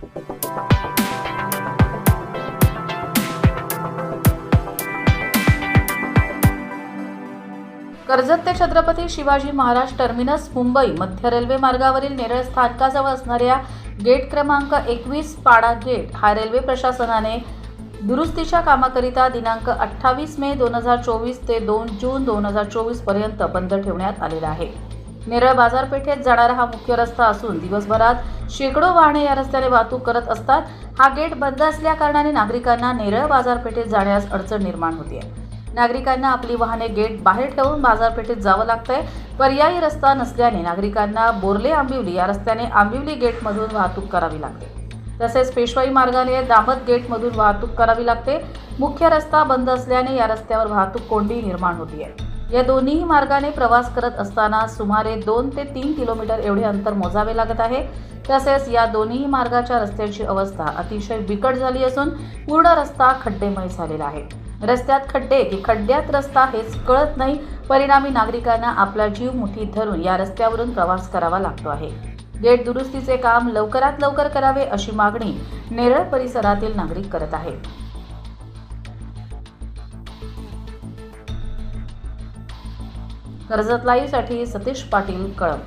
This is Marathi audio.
कर्जत ते छत्रपती शिवाजी महाराज टर्मिनस मुंबई मध्य रेल्वे मार्गावरील नेरळ स्थानकाजवळ असणाऱ्या गेट क्रमांक एकवीस पाडा गेट हा रेल्वे प्रशासनाने दुरुस्तीच्या कामाकरिता दिनांक अठ्ठावीस मे दोन हजार चोवीस ते दोन जून दोन हजार चोवीसपर्यंत बंद ठेवण्यात आलेला आहे. नेरळ बाजारपेठेत जाणारा हा मुख्य रस्ता असून दिवसभरात शेकडो वाहने या रस्त्याने वाहतूक करत असतात. हा गेट बंद असल्या कारणाने नागरिकांना नेरळ बाजारपेठेत जाण्यास अडचण निर्माण होते. नागरिकांना आपली वाहने गेट बाहेर ठेवून बाजारपेठेत जावं लागतंय. पर्यायी रस्ता नसल्याने नागरिकांना बोर्ले आंबिवली या रस्त्याने आंबिवली गेटमधून वाहतूक करावी लागते. तसेच पेशवाई मार्गाने दामत गेटमधून वाहतूक करावी लागते. मुख्य रस्ता बंद असल्याने या रस्त्यावर वाहतूक कोंडी निर्माण होतीये. या दोन्ही मार्गाने प्रवास करत असताना सुमारे दोन ते तीन किलोमीटर एवढे अंतर मोजावे लागत आहे. तसेच या दोन्ही मार्गाच्या रस्त्याची अवस्था अतिशय बिकट झाली असून पूर्ण रस्ता खड्डेमय झालेला आहे. रस्त्यात खड्डे की खड्ड्यात रस्ता हेच कळत नाही. परिणामी नागरिकांना आपला जीव मुठीत धरून या रस्त्यावरून प्रवास करावा लागतो आहे. गेट दुरुस्तीचे काम लवकरात लवकर करावे अशी मागणी नेरळ परिसरातील नागरिक करत आहेत. कर्जत लाईव्हसाठी सतीश पाटील कळम